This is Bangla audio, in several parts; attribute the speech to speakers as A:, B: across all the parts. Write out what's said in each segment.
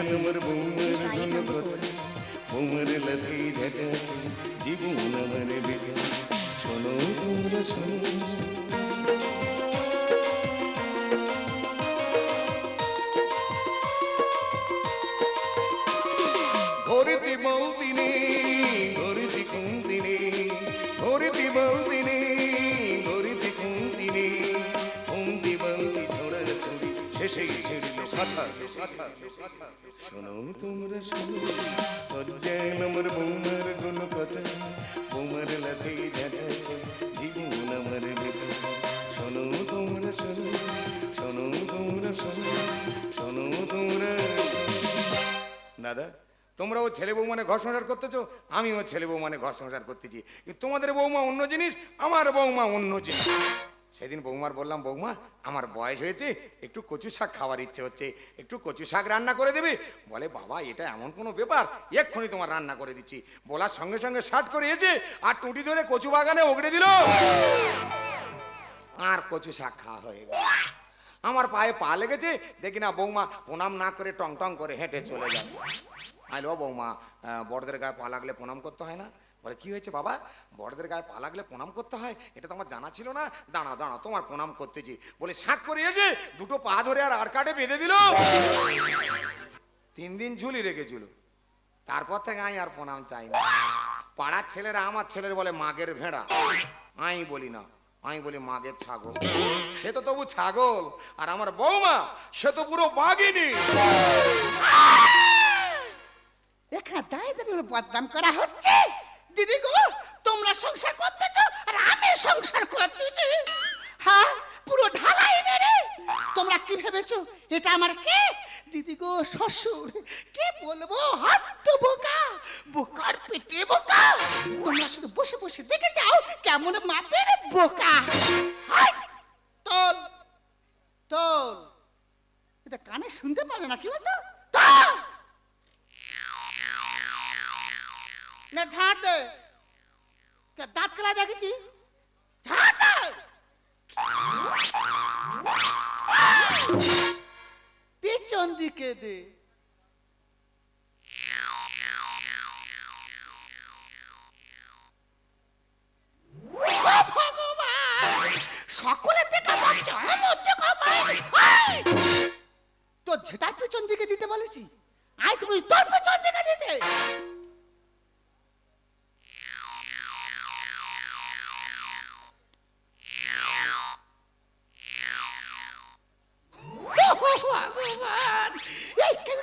A: আমার বৌমার
B: Tangkol.
A: বৌমার লাথি ঝাঁটা জীবন আমার বেকার শোনো তোমরা শোনো শোনো, তোমরা শোনো অজ্ঞান আমার বৌমার কোন কথা বৌমার লাথি জীবন আমার শোনো, তোমরা শোনো শোনো, তোমরা শোনো শোনো, তোমরা দাদা তোমরা ও ছেলে বউ মানে ঘর সংসার করতেছো, আমিও ছেলে বউ মানে ঘর সংসার করতেছি। তোমাদের বৌমা অন্য জিনিস, আমার বৌমা অন্য জিনিস। সেদিন বৌমার বললাম, বৌমা, আমার বয়স হয়েছে, একটু কচু শাক খাওয়ার ইচ্ছে হচ্ছে, একটু কচু শাক রান্না করে দেবে? বলে, বাবা, এটা এমন কোনো ব্যাপার, এক্ষুনি তোমার রান্না করে দিচ্ছি। বলার সঙ্গে সঙ্গে শার্ট করে এসে আর টুটি ধরে কচু বাগানে ওগড়ে দিল। আর কচু শাক খাওয়া হয়ে গেল। আমার পায়ে পা লেগেছে, দেখি না, বৌমা, প্রণাম না করে টং টং করে হেঁটে চলে যায়। আইলো বৌমা বড়দের গায়ে পা লাগলে প্রণাম করতে হয় না? বলে, কি হয়েছে বাবা? বড়দের গায়ে পা লাগলে প্রণাম করতে হয়? এটা তো আমার জানা ছিল না। দাঁড়া দাঁড়া, তোমার প্রণাম করতেছি। বলে শাক করে এসে দুটো পা ধরে আর আর কাটে বেঁধে দিল। তিন দিন ঝুলি রেখেছিল। তারপর থেকে আমি আর প্রণাম চাই না। পাড়ার ছেলেরা আমার ছেলের বলে, মাগের ভেড়া। আমি বলি না। আমি বলি, মাগের ছাগল। সে তো তবু ছাগল, আর আমার বৌমা সে তো পুরো বাঘিনী।
C: এখানে দায় বদনাম করা হচ্ছে। দিদি গো, তোমরা সংসার করতেছ আর আমি সংসার করতেছি। হ্যাঁ পুরো ঢালাই মেরে তোমরা কি ভেবেছো? এটা আমার কে? দিদি গো, শ্বশুর, কে বলব? হাত তো বোকা, বোকার পেটে বোকা। তোমরা শুধু বসে বসে দেখে যাও কেমন মাপের বোকা! তোল তোল। এটা কানে শুনতে পারে না, কি বলতো? তোল! না ঝাড় দে। কে দাঁত কেলা দেখেছি? ঝাড় দে। পেছন দিকে দে।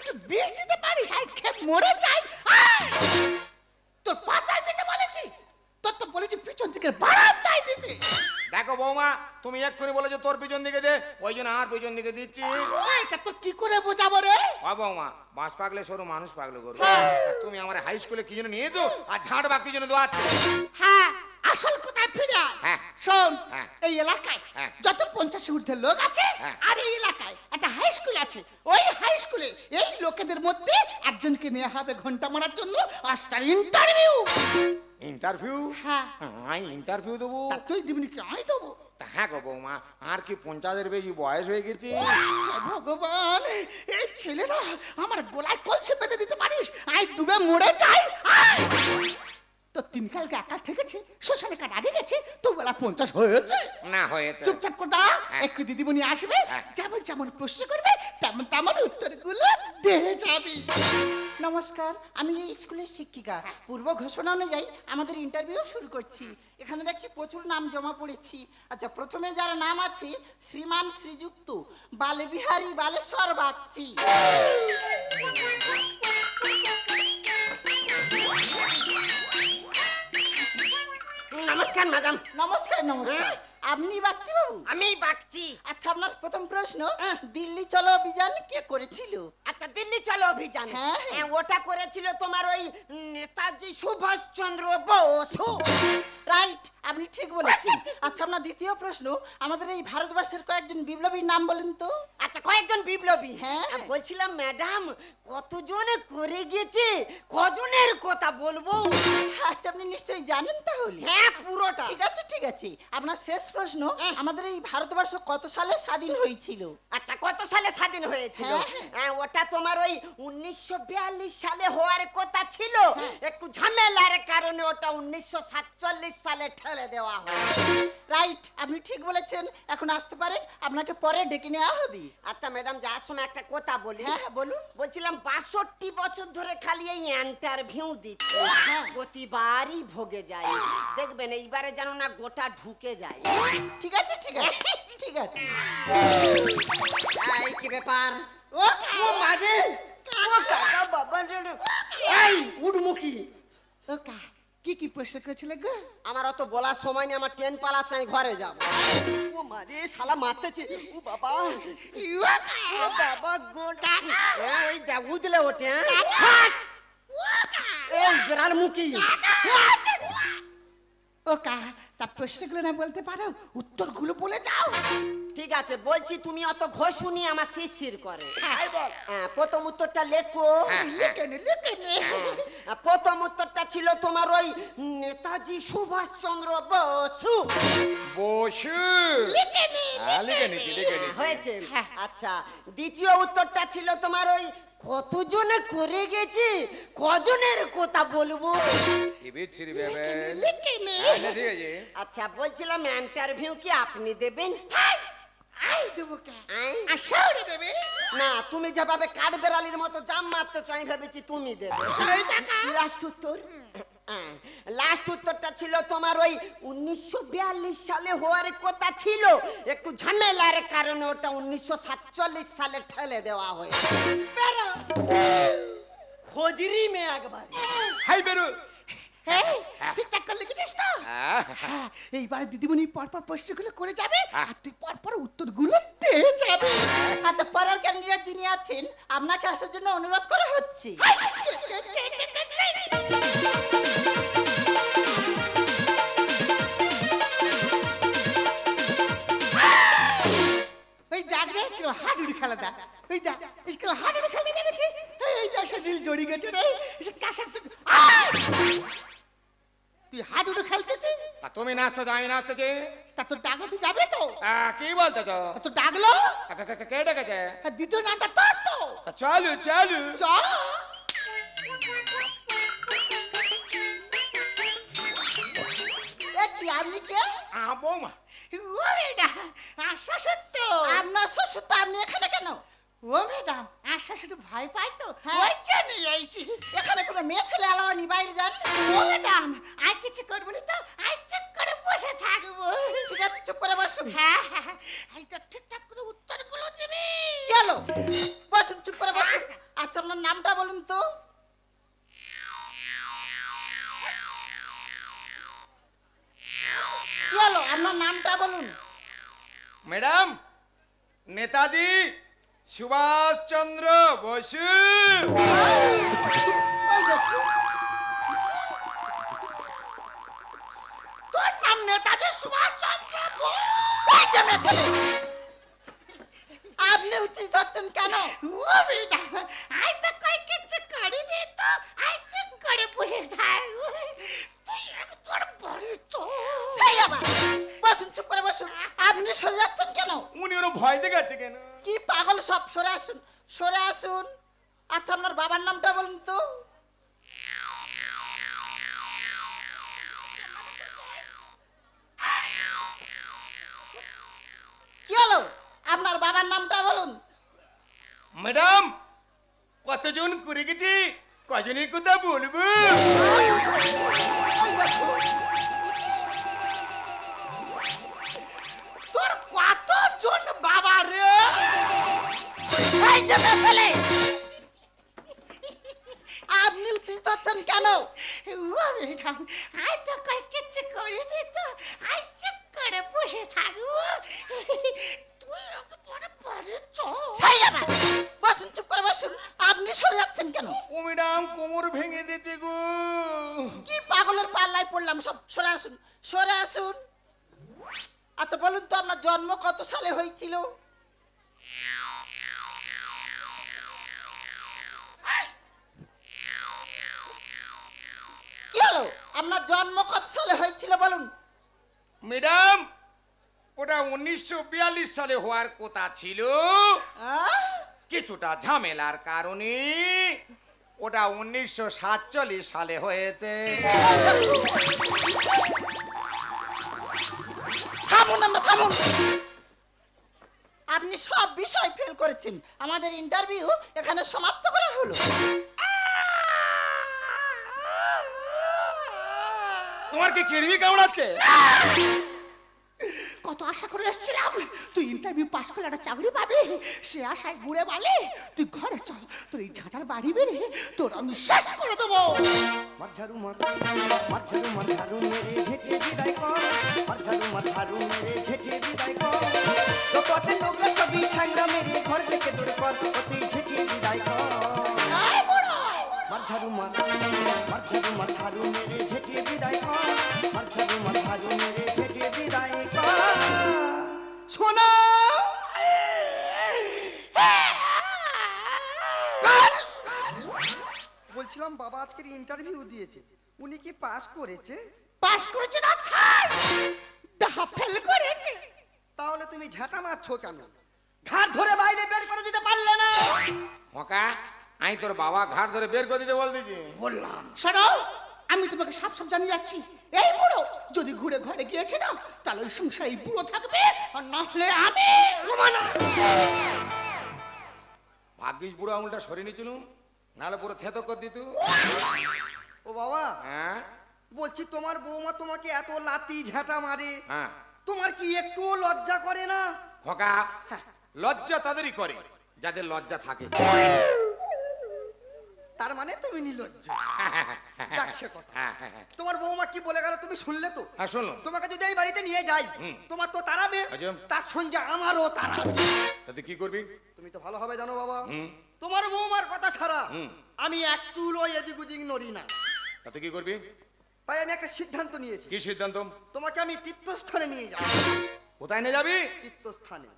C: তুই বিষ দিতে পারিস? আই খেয়ে মরে যাই! তোর পাচায় দিতে বলেছি। তোর তো বলেছি পিছন থেকে বারান্দায় দিতে।
A: দেখো বৌমা তুমি এক্ষুনি বলেছ তোর পিছন দিকে দে ওই জন্য আর পিছন দিকে দিচ্ছি।
C: তা তোর কি করে বোঝাবো রে?
A: ও বৌমা বাঁশ পাগলে সরু মানুষ পাগলে করবে
C: হ্যাঁ।
A: তুমি আমার হাই স্কুলে কি জন্য নিয়েছো? আর ঝাড় বাগ কি জন্য দোয়াচ্ছ?
C: হ্যাঁ শোন
A: হ্যাঁ।
C: এই এলাকায়
A: হ্যাঁ।
C: যত পঞ্চাশ ঊর্ধ্বের লোক আছে
A: হ্যাঁ।
C: আর এই এলাকায় একটা হাই স্কুল আছে ওই হাই স্কুলে এই লোকেদের মধ্যে একজনকে নেওয়া হবে ঘণ্টা মারার জন্য আজ তার ইন্টারভিউ
A: ইন্টারভিউ
C: হ্যাঁ
A: ইন্টারভিউ দেবো
C: তুই দিবনি কি আমি দেবো
A: হ্যাঁ গো বৌমা আর কি পঞ্চাশের বেশি বয়স হয়ে গেছে
C: ভগবান এই ছেলেরা আমার গোলায় কলসে বেঁধে দিতে পারিস আই ডুবে মরে যাই আয়! তো কালকে একা থেকেছে শ্মশানে কাট আগে গেছে তো বেলা পঞ্চাশ হয়েছে।
A: না হয়েছে।
C: চুপচাপ করে
A: হ্যাঁ।
C: একটু দিদিমণি আসবে
A: হ্যাঁ।
C: যেমন যেমন প্রশ্ন করবে তেমন তেমন উত্তরগুলো দিয়ে যাবি।
D: নমস্কার আমি এই স্কুলের শিক্ষিকা। পূর্ব ঘোষণা অনুযায়ী আমাদের ইন্টারভিউ শুরু করছি। এখানে দেখছি প্রচুর নাম জমা পড়েছি। আচ্ছা প্রথমে যার নাম আছে শ্রীমান শ্রীযুক্ত বালবিহারী বালেশ্বর বাগচি।
E: নমস্কার ম্যাডাম
D: নমস্কার নমস্কার। আপনি বাগচি বাবু?
E: আমি বাগচি।
D: আচ্ছা আপনার প্রথম প্রশ্ন দিল্লি চলো অভিযান কে করেছিল?
E: আচ্ছা দিল্লি চলো অভিযান।
D: হ্যাঁ, হ্যাঁ।
E: হ্যাঁ, ওটা করেছিল তোমার ওই নেতাজি সুভাষ চন্দ্র বসু
D: রাইট আপনি ঠিক বলেছেন। আচ্ছা আপনার দ্বিতীয় প্রশ্ন আমাদের এই ভারতবর্ষের কয়েকজন বিপ্লবীর নাম বলেন তো।
E: আচ্ছা কয়েকজন বিপ্লবী।
D: হ্যাঁ।
E: বলছিলাম ম্যাডাম কতজনে করে গেছে? কজনের কথা বলব?
D: আচ্ছা আপনি নিশ্চয়ই জানেন তাহলে।
E: হ্যাঁ পুরোটা।
D: ঠিক আছে ঠিক আছে। আপনার শেষ প্রশ্ন
E: হ্যাঁ।
D: আমাদের এই ভারতবর্ষ কত সালে স্বাধীন হয়েছিল?
E: আচ্ছা কত সালে স্বাধীন হয়েছিল?
D: হ্যাঁ, হ্যাঁ।
E: ওটা তোমার ওই উনিশশো বিয়াল্লিশ সালে হওয়ার কথা ছিল। একটু ঝামেলার কারণে ওটা উনিশশো সাতচল্লিশ সালে ঠেলে দেওয়া হয়।
D: রাইট আপনি ঠিক বলেছেন। এখন আসতে পারেন আপনাকে পরে ডেকে নেওয়া হবে।
E: আচ্ছা ম্যাডাম যাওয়ার সময় একটা কথা বলি।
D: হ্যাঁ হ্যাঁ বলুন।
E: বলছিলাম বাষট্টি বছর ধরে খালি এই ইন্টারভিউ দিচ্ছে।
D: হ্যাঁ।
E: প্রতিবারই ভোগে যায়। দেখবেন এইবারে যেন না গোটা ঢুকে যায়।
D: ঠিক আছে ঠিক আছে ঠিক আছে।
E: এই কি ব্যাপার?
D: ও
E: ও মারে ও কাকা বাবা রে। এই উডমুখী
C: ও কা কি কি পয়সা করেছিল গো?
E: আমার অত বলার সময় নেই আমার ট্রেন পালা চাই ঘরে যাব। ও মারে শালা মারতেছে। ও বাবা। ও বাবা গোটা। ওই উদলে ওঠে হ্যাঁ! এই বিড়াল মুখী
C: ও কা তা প্রশ্নগুলো না বলতে পারো? উত্তরগুলো বলে যাও।
E: ঠিক আছে বলছি তুমি অত ঘষুনি আমার শিরশির করে। হ্যাঁ, প্রথম উত্তরটা লেখো।
C: লিখে নে লিখে নে।
E: হ্যাঁ, প্রথম উত্তরটা ছিল তোমার ওই নেতাজি সুভাষ চন্দ্র বসু।
A: বসু। হ্যাঁ, লিখে নিচ্ছি লিখে নিচ্ছি
E: হয়েছে। আচ্ছা দ্বিতীয় উত্তরটা ছিল তোমার ওই কতজনে করে গেছে? কজনের কথা বলব?
A: বিচ্ছিরি ব্যাপার আচ্ছা ঠিক আছে।
E: আচ্ছা বলছিলাম ইন্টারভিউ কি আপনি দেবেন?
C: আই দেবো কা?
E: আই?
C: আশাউরে দেবে?
E: না তুমি যেভাবে কাঠ বেড়ালির মতো জাম মারতেছো আমি ভেবেছি তুমি দেবে।
C: টাকা
E: লাস্ট উত্তর। লাস্ট উত্তরটা ছিল তোমার ওই উনিশশো বিয়াল্লিশ সালে হওয়ার কথা ছিল। একটু ঝামেলার কারণে ওটা উনিশশো সাতচল্লিশ সালে ঠেলে দেওয়া হয়েছে। খোঁজরি মে একবার।
A: হাই বেরো।
C: হ্যাঁ ঠিকঠাক করে লিখেছিস তো?
A: হ্যাঁ,
C: হ্যাঁ, এইবার দিদিমণি পরপর প্রশ্নগুলো করে যাবে
A: হ্যাঁ।
C: আর তুই পরপর উত্তরগুলো দিয়ে যাবে।
D: আচ্ছা পরের ক্যান্ডিডেট যিনি আছেন আপনাকে আসার জন্য অনুরোধ করা হচ্ছে।
C: ওই দেখ হাডুডি খেলা দেখ দেখ এই হাডুডি খেলা এই দেখ সে জড়ি গেছে রে। সে কাশের তুই হাডুডু খেলতেছিস?
A: তা তুমি নাচতো আমি নাচতেছি।
C: তা তোর ডাকো তুই যাবে তো।
A: কি বলতে
C: তোর ডাকলো?
A: কে ডেকেছে?
C: দ্বিতীয় নামটা তোর তো।
A: তা চালু চালু।
C: চ।
D: এ কি আপনি কে?
A: আ বৌমা।
C: ও ম্যাডাম আশা সত্য
D: আপনার শ্বশুর তো আপনি এখানে কেন?
C: ও ম্যাডাম আশা শুধু ভয় পাই তো।
D: হ্যাঁ।
C: ওই জন্য আইছি।
D: এখানে কোনো মেয়ে ছেলে এলাও নি বাইরে যান।
C: ও ম্যাডাম আর কিছু করব না তো? আর চুপ করে বসে থাকব।
D: ঠিক আছে চুপ করে বসুন।
C: হ্যাঁ হ্যাঁ হ্যাঁ। এই ঠিকঠাক করে উত্তরগুলো দিবি।
D: হলো? বসুন চুপ করে বসুন। আচ্ছা আপনার নামটা বলুন তো। হলো? আপনার নামটা বলুন।
A: ম্যাডাম নেতাজি। সুভাষ চন্দ্র বসু।
C: তোর নাম নেতাজি সুভাষ চন্দ্র বোস?
D: ওই যে মেয়ে ছেলে। আপনি উত্তেজ ধরছেন কেন?
C: আই তো কই কিছু করিনি তো। আই চুপ করে বসে থাক। তুই একবার বড় তো
D: সেই আবার। বসুন চুপ করে বসুন আপনি সরে যাচ্ছেন কেন?
A: উনি ওর ভয় দেখাচ্ছে কেন?
D: কি পাগল সব? সরে আসুন সরে আসুন। আচ্ছা আপনার বাবার নামটা বলুন তো। কি হলো? আপনার বাবার নামটা বলুন।
A: ম্যাডাম কতজন করে গেছি? কজনের কথা বলব?
D: এই যে ছেলে! আপনি উত্তেজিত হচ্ছেন কেন?
C: ম্যাডাম তো কিছু করিনি তো। চুপ করে বসে থাকব। তুই
D: আবার বসুন চুপ করে বসুন। আপনি সরে যাচ্ছেন কেন?
A: ও ও ম্যাডাম কোমর ভেঙে দিয়েছে গো।
D: কি পাগলের পাল্লায় পড়লাম সব? সরে আসুন সরে আসুন। আচ্ছা বলুন তো আপনার জন্ম কত সালে হয়েছিল? কি হলো? আপনার জন্ম কত সালে হয়েছিল বলুন?
A: ম্যাডাম ওটা উনিশশো বিয়াল্লিশ সালে হওয়ার কথা ছিল। কিছুটা ঝামেলার কারণে ওটা উনিশশো সাতচল্লিশ সালে হয়েছে।
D: থামুন আমরা থামুন। আপনি সব বিষয় ফেল করেছেন। আমাদের ইন্টারভিউ এখানে সমাপ্ত করা হলো।
A: তোমার কি কিড়বি কামড়াচ্ছে
C: কত আশা করে এসেছিলাম তুই ইন্টারভিউ পাস করলে একটা চাকরি পাবি সে আশায় ঘুরে বালে তুই ঘরে চল তোর এই ঝাঁটার বাড়ি বেড়ে তোর আমি শেষ করে দেবো।
F: মার মাঝারু মাঝারু মেরে ঝেঁটে বিদায় কর মাঝারু মাঝারু মেরে ঝেঁটে বিদায় কর। তো সবই ঠাঙ্গা মেরে ঘর থেকে দূর কর অতি ঝেঁটে বিদায় কর। মাঝারু মার মাঝারু মাঝারু মেরে ঝেঁটে বিদায় কর মাঝারু মাঝারু মেরে ঝেঁটে বিদায় কর।
D: শোনো
F: বলছিলাম বাবা আজকের ইন্টারভিউ দিয়েছে উনি কি পাস করেছে?
C: পাস করেছে না ছাড়! দেখা ফেল করেছে।
F: তাহলে তুমি ঝাঁটা মারছো কেন? ঘাট ধরে বাইরে বের করে দিতে পারলে না।
A: ওকা আমি তোর বাবা ঘাট ধরে বের করে দিতে বলতেছি।
F: বললাম।
C: শোনো আমি তোমাকে সব সব জানিয়ে যাচ্ছি। এই বুড়ো যদি ঘুরে ঘরে গিয়েছে না তাহলে ওই সংসারে এই বুড়ো থাকবে আর না হলে আমি
A: ভাগ্যিস বুড়ো আঙুলটা সরিয়ে নিয়েছিল নাহলে পুরো থেতো করে দিত।
F: ও বাবা
A: হ্যাঁ?
F: বলছি তোমার বৌমা তোমাকে এত লাতি ঝাঁটা মারে।
A: হ্যাঁ।
F: তোমার কি একটুও লজ্জা করে না?
A: খোকা লজ্জা তাদেরই করে যাদের লজ্জা থাকে।
F: তার মানে তুমি নির্লজ্জ। যাচ্ছে কথা। তোমার বৌমা কি বলে গেল তুমি শুনলে তো?
A: হ্যাঁ শুনলাম
F: তোমাকে যদি এই বাড়িতে নিয়ে যাই তোমার তো তাড়াবে
A: আচ্ছা।
F: তার সঙ্গে আমারও তাড়াবে
A: তাতে কি করবি?
F: তুমি তো ভালোভাবে জানো বাবা। তোমার বৌমার কথা ছাড়া আমি এক চুলও এদিক ওদিক নড়ি না।
A: তাতে কি করবি?
F: ভাই আমি একটা সিদ্ধান্ত নিয়েছি।
A: কি সিদ্ধান্ত?
F: তোমাকে আমি তীর্থস্থানে নিয়ে যাব।
A: কোথায় নিয়ে যাবি?
F: তীর্থস্থানে।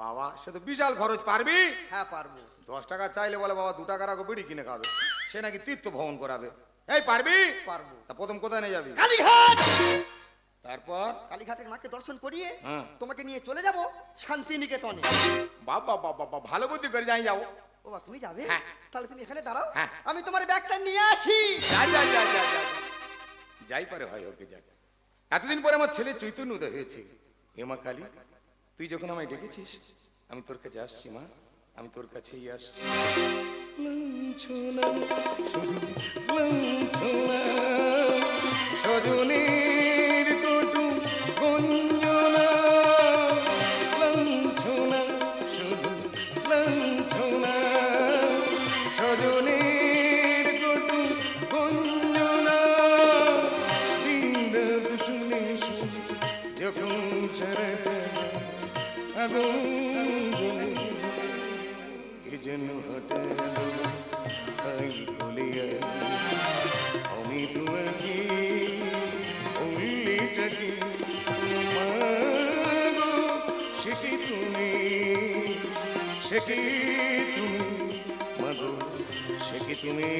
A: বাবা সে তো বিশাল খরচ পারবি?
F: হ্যাঁ পারব।
A: দশ টাকা চাইলে বলে বাবা দু টাকা রাখো বিড়ি কিনে খাবে। সে নাকি তীর্থ ভ্রমণ করাবে। এই পারবি?
F: পারব।
A: তা প্রথম কোথায় নিয়ে যাবি?
F: কালীঘাট!
A: তারপর?
F: কালীঘাটের মাকে দর্শন করিয়ে
A: হ্যাঁ।
F: তোমাকে নিয়ে চলে যাব শান্তিনিকেতনে।
A: বাবা বাবা বাবা ভালো বুদ্ধি করে যাই যাও।
F: ও বা তুমি যাবে?
A: হ্যাঁ।
F: তাহলে তুমি এখানে দাঁড়াও।
A: হ্যাঁ।
F: আমি তোমার ব্যাগটা নিয়ে আসি।
A: যাই যাই যাই যাই যাই যাই। পারে হয় ওকে যাক এতদিন পরে আমার ছেলে চৈতন্য উদয় হয়েছে। হেমা কালী তুই যখন আমায় ডেকেছিস আমি তোর কাছে আসছি মা। আমি তোর কাছেই আসছি। সজনীর মাগো সে কি তুমি? সে কি তুমি? মাগো সে কি তুমি?